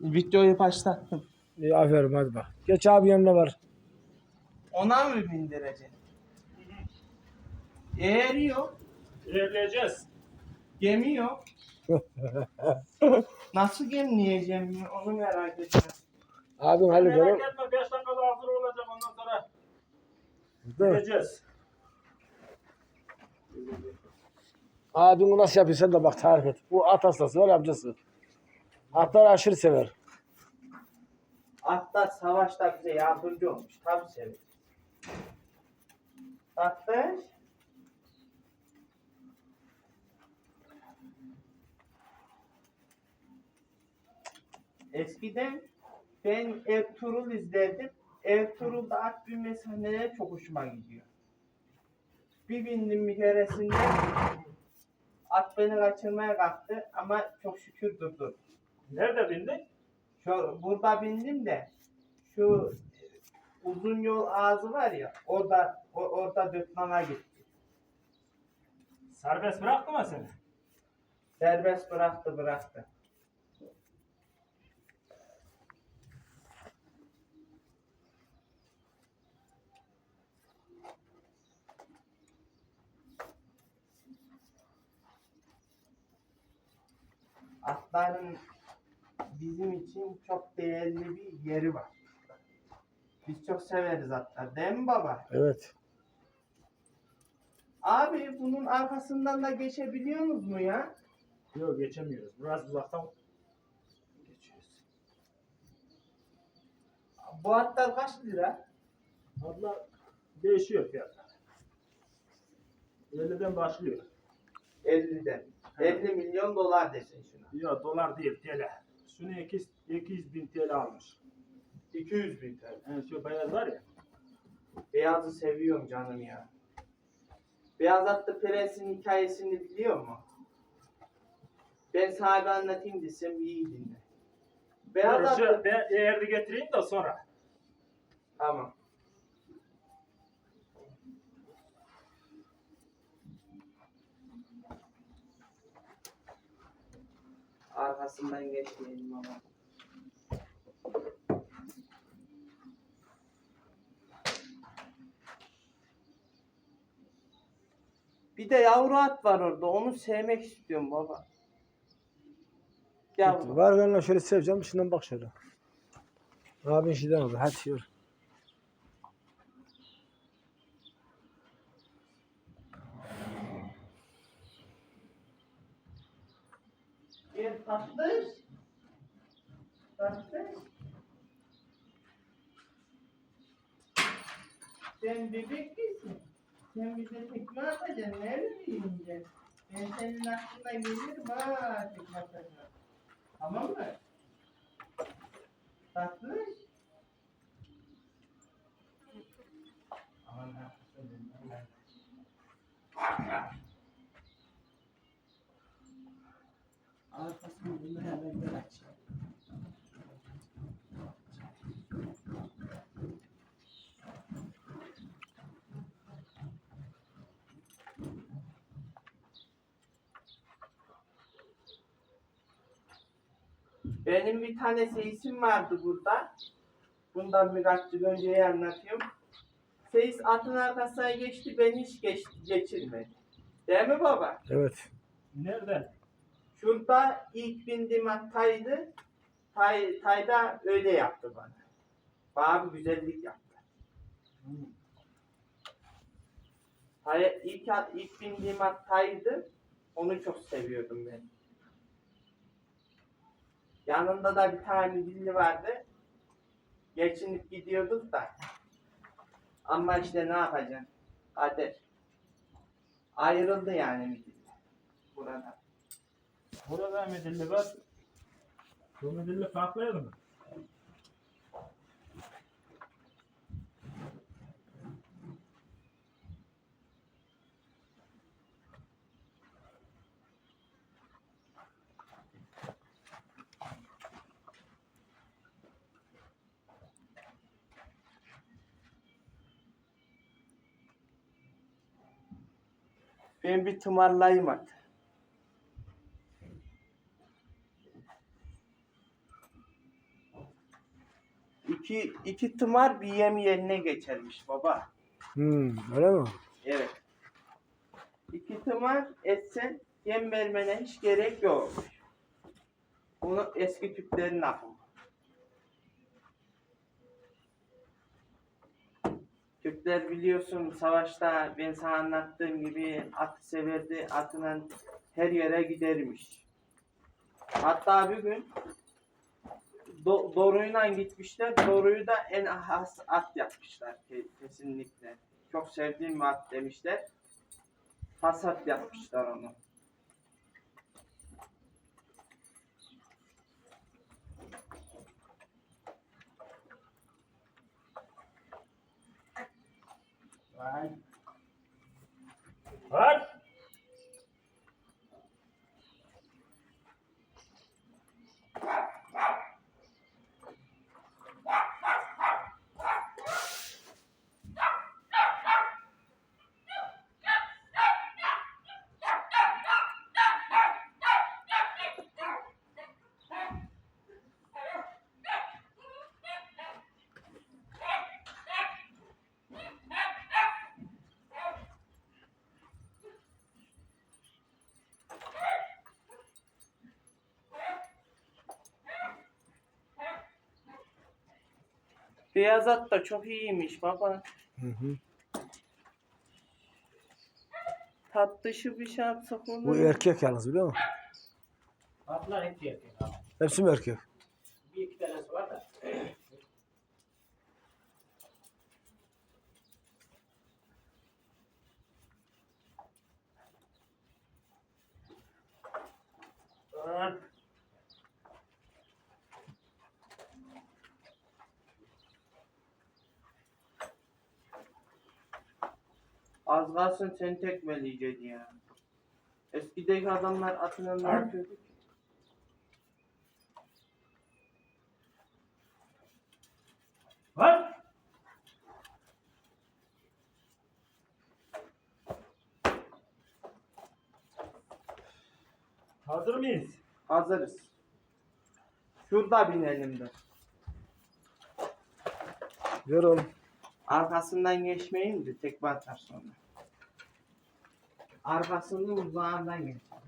Videoyu başlattım. İyi aferin hadi bak. Geç abi yanına var. Ona mı bindireceksin? Eğer yok. İlerleyeceğiz. Gemi yok. Nasıl gemleyeceğim onu merak ediyorum. Abin halleder. Merak etme 5 dakikada hazır olacak ondan sonra gideceğiz. Abin nasıl yapıyor sen de bak tarif et. Bu at hastası var amcası. Atları aşırı sever. Atlar savaşta bize yardımcı olmuş. Tabii seviyor. Atlar. Eskiden ben Ertuğrul izlerdim. Ertuğrul'da at binme sahneleri çok hoşuma gidiyor. Bir bindim bir keresinde at beni kaçırmaya kalktı ama çok şükür durdu. Nerede bindin? Şu burada bindim de şu uzun yol ağzı var ya orada o, orada dökmana gitti. Serbest bıraktı mı seni? Serbest bıraktı bıraktı. Atların bizim için çok değerli bir yeri var. Biz çok severiz atlar. Değil mi baba? Evet. Abi bunun arkasından da geçebiliyorsunuz mu ya? Yok geçemiyoruz. Biraz uzaktan geçiyoruz. Bu atlar kaç lira? Abla değişiyor fiyatlar. 50'den başlıyor. 50'den. 50 milyon dolar desin şuna. Ya dolar değil TL. Şunu 200, 200 bin TL almış. 200 bin TL. Yani şu beyaz var ya. Beyazı seviyorum canım ya. Beyaz atlı prensin hikayesini biliyor mu? Ben sana bir anlatayım desem iyi dinle. Beyaz atlı... ben eğer de getireyim de sonra. Tamam. Arkasından geçmeyelim ama. Bir de yavru at var orada. Onu sevmek istiyorum baba. Yavru. Var benimle şöyle seveceğim. Şimdiden bak şöyle. Abin şeyden oldu. Hadi yürü. Bir tatlış. Tatlış. Sen bebek misin? Sen bize tekme atacaksın. Nerede büyüyünce? Ben senin aklına gelirim ha tekme atacağım. Tamam mı? Tatlış. Aman ha. Arkasını bunu hemen aç. Benim bir tane seyisim vardı burada. Bundan birkaç yıl önce anlatıyorum. Seyis atın arkasına geçti, beni hiç geç, geçirmedi. Değil mi baba? Evet. Nereden? Şurada ilk bindiğim at Tay'dı. Tay, Tay'da öyle yaptı bana. Bana bir güzellik yaptı. Tay, ilk, ilk bindiğim at Tay'dı. Onu çok seviyordum ben. Yanında da bir tane dilli vardı. Geçinip gidiyorduk da. Ama işte ne yapacaksın? Kader. Ayrıldı yani midilli. Burada. Burada midilli var. Bu midilli farklıydı mı? Ben bir tımarlayayım at. İki, iki tımar bir yem yerine geçermiş baba. Hmm, öyle mi? Evet. İki tımar etsen yem vermene hiç gerek yok. Bunu eski Türklerin aklı. Türkler biliyorsun savaşta ben sana anlattığım gibi at severdi. Atına her yere gidermiş. Hatta bir gün do, Doru'yla gitmişler. Doru'yu da en has at yapmışlar ke- kesinlikle. Çok sevdiğim at demişler. Hasat yapmışlar onu. Vay. Beyaz at da çok iyiymiş baba. Hı hı. Tat dışı bir şey yapsak olur Bu mu? erkek yalnız biliyor musun? Atlar hep erkek. Hepsi mi erkek? Bir iki tanesi var da. Var. Az kalsın seni tekmeleyecekti ya. Eskideki adamlar atına ne yapıyordu ki? Var. Hazır mıyız? Hazırız. Şurada binelim de. Ver oğlum. Arkasından geçmeyin de tekme atar sonra. Arkasının uzağından geç. Var.